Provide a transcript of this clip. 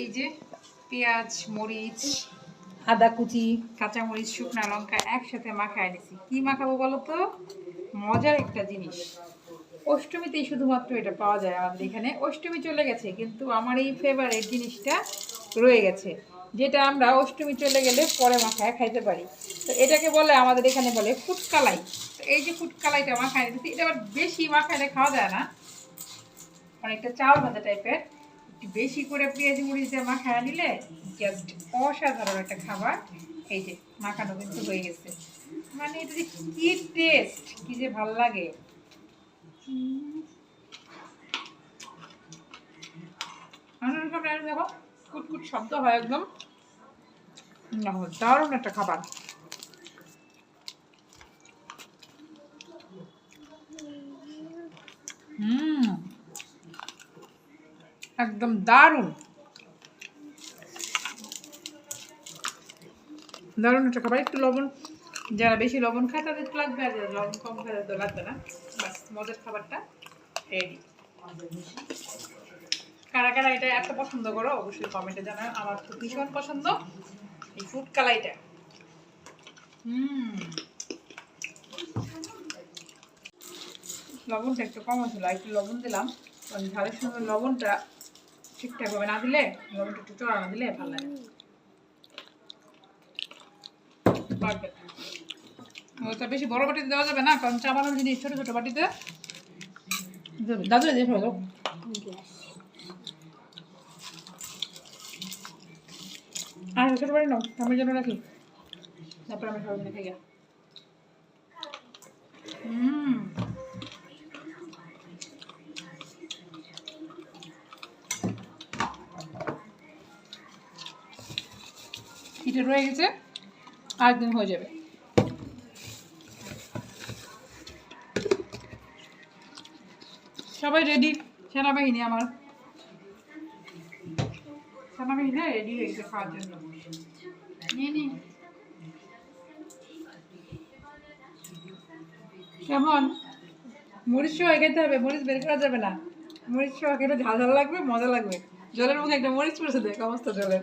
এই যে পেঁয়াজ মরিচ আদা কুচি কাঁচামরিচ শুকনা লঙ্কা একসাথে মাখায় নিছি কি মাখাবো বলো তো? মজার একটা জিনিস। অষ্টমীতেই শুধুমাত্র এটা পাওয়া যায় আমাদের এখানে। অষ্টমী চলে গেছে কিন্তু আমার এই ফেভারিট জিনিসটা রয়ে গেছে যেটা আমরা অষ্টমী চলে গেলে পরে মাখায় খাইতে পারি। তো এটাকে বলে আমাদের এখানে বলে ফুটকালাই। তো এই যে ফুটকালাইটা মাখায় নিতেছি এটা আবার বেশি মাখাইলে খাওয়া যায় না। অনেকটা চাল ভাজা টাইপের বেশি করে পেঁয়াজ মরিচ দিয়ে মাখায় নিলে জাস্ট অসাধারণ একটা খাবার। এই যে মাখানো কিন্তু হয়ে গেছে। মানে এটা যে কি টেস্ট কি যে ভালো লাগে। দেখো, কুটকুট শব্দ হয় একদম। দারুণ একটা খাবার হুম একদম দারুণ। দারুণ একটা খাবার। একটু লবণ, যারা বেশি লবণ খায় তাদের একটু লাগবে, আর যারা লবণ কম খায় তাদের তো লাগবে না। বাস, মজার খাবারটা রেডি কারা কারা এটা এত পছন্দ করো, অবশ্যই কমেন্টে জানাও। আমার তো ভীষণ পছন্দ এই ফুড কালাইটা। হুম। লবণটা একটু কম ছিল একটু লবণ দিলাম। কারণ ঝালের সঙ্গে লবণটা ঠিকঠাকভাবে না দিলে একটু চড়া না দিলে ভালো লাগে। বেশি বড় বাটিতে দেওয়া যাবে না, কারণ চা জিনিস বাটিতে। দাদু আর বাড়ি নাও আমার জন্য রাখি। তারপর আমি সবাই মিলে এটা রয়ে গেছে, আরেকদিন হয়ে যাবে। সবাই রেডি সেনাবাহিনী আমার। কেমন? মরিচ খেতে হবে, মরিচ বের করা যাবে না। মরিচ খেলে ঝাল ঝাল লাগবে, মজা লাগবে। জলের মুখে একটা মরিচ পড়েছে, দেখ অবস্থা জলের।